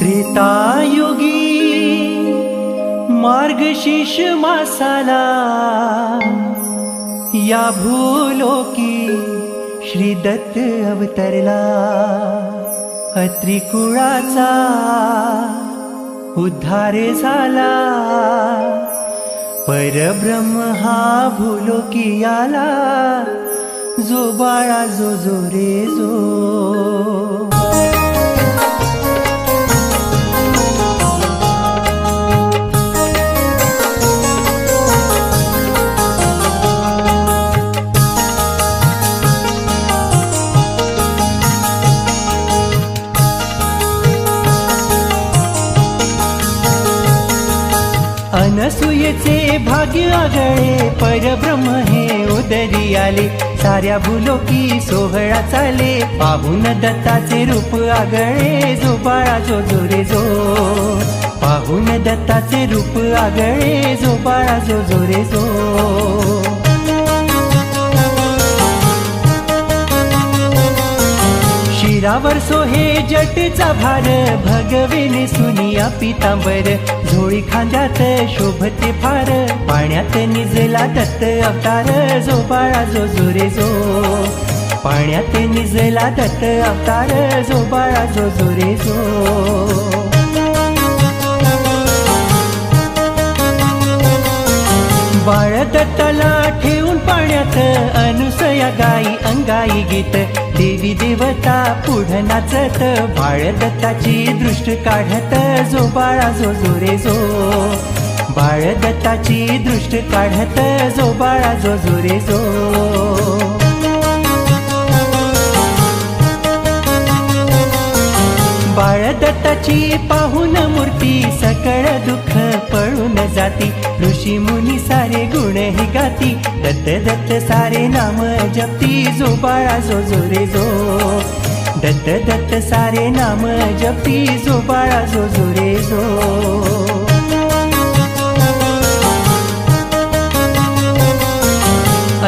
त्रेतायुगी मार्गशीर्ष मासाला या भूलोकी श्री दत्त अवतरला. अत्रिकुळाचा उद्धार झाला. परब्रह्म हा भूलोकी आला. जो बाळा जो जो रे जो अनसुयेचे भाग्य आगळे परब्रह्म हे उदरी आले. साऱ्या भूलोकी सोहळा चाले पाहून दत्ताचे रूप आगळे. जो बाळा जो जोरे जो पाहून दत्ताचे रूप आगळे. जो बाळा जो जो जो शिरावर सोहे जटेचा भार. भगवेने सुनिया पितांबर. झोळी खांद्यात शोभते फार. पाण्यात निजला दत्त अवतार. जो बाळा जो जोरे जो. पाण्यात निजला दत्त अवतार. जो बाळा जो जो रे जो. वाळत तला ठेवून पाण्यात अनुसया गाई अंगाई गीत. देवी देवता पुढ नाचत बाळदत्ताची दृष्ट काढत जो बाळा जो जो रे जो. बाळदत्ताची दृष्ट काढत जो बाळा जो जो रे जो. बाळदत्ताची पाहून मूर्ती सकळ दुःख पळून जाती. ऋषी मुनी सारे गुण ही गाती. दत्त दत्त सारे नाम जपती. जो बाळा जो जो रे जो. दत्त दत्त सारे नाम जपती. जो बाळा जो जो रे जो.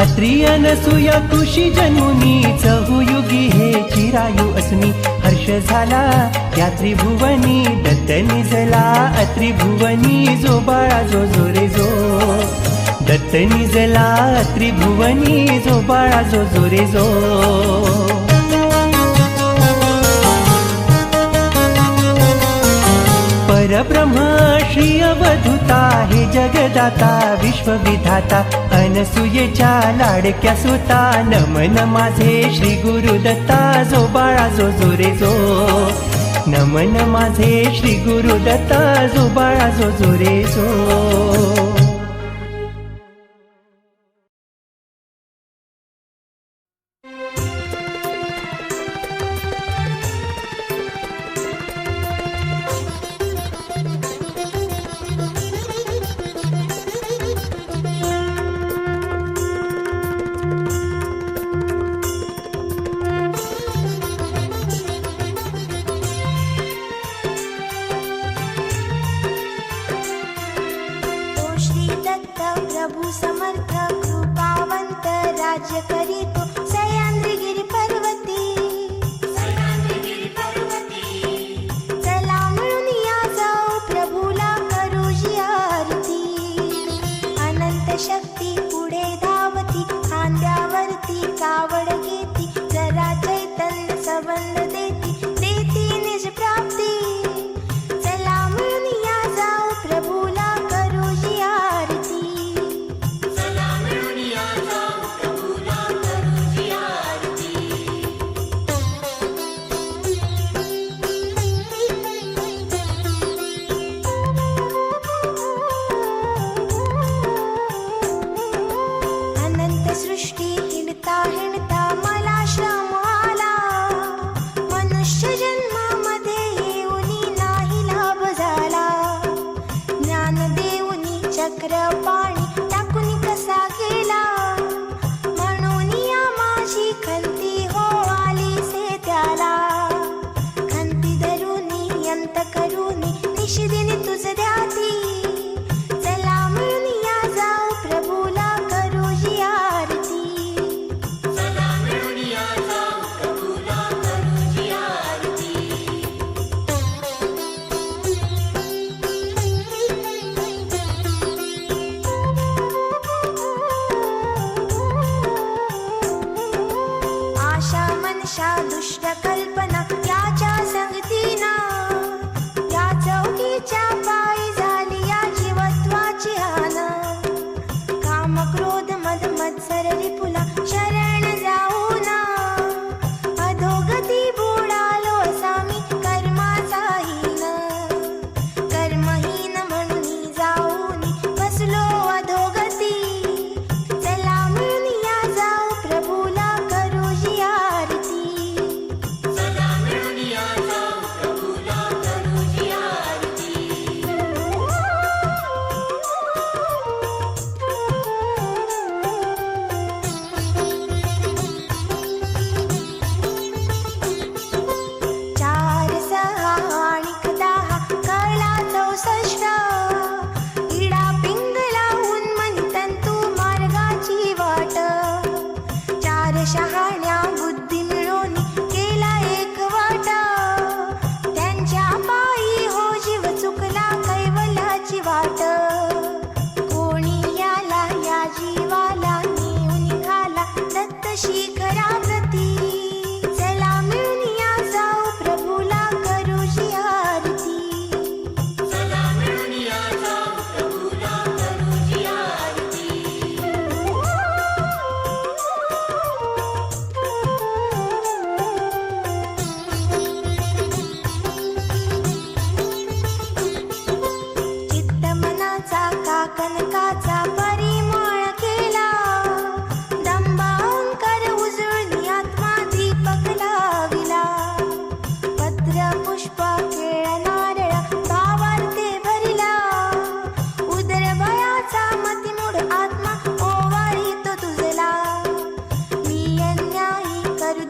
अत्रियन सुया तुशी जन्मुनी. चहुयुगी हे चिरायू असनी हर्ष झाला. त्या त्रिभुवनी दत्त निजला अत्रिभुवनी जो बाळा जो जो रे जो. दत्त निजला त्रिभुवनी जो बाळा जो जो रे जो. परब्रह्म श्री अवधूता हे जगदाता विश्वविधाता अनसुयेच्या लाडक्या सुता नमन माझे श्री गुरु दत्ता जो बाळा जो जो रे जो. नमन माझे श्री गुरु दत्ता जो जोरे जो. श्री दत्त प्रभू समर्थ कृपावंत राज्य करीतो सह्याद्रीगिरी पर्वती. चला मिळून या जाऊ प्रभूला करू जी आरती. अनंत शक्ती चक्र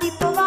tipo